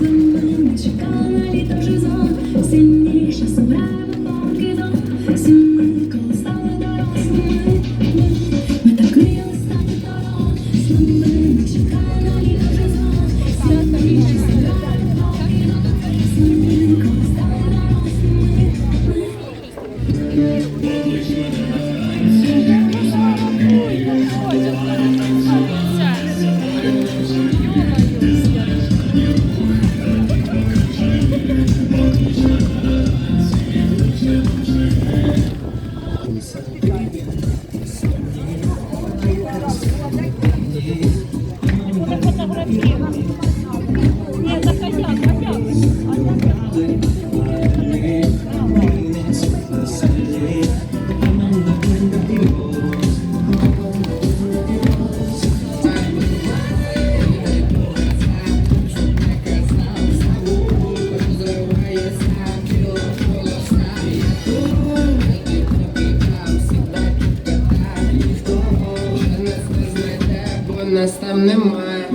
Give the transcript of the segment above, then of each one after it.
дорослими, мене чекала літо вже нас там немає.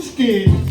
busquen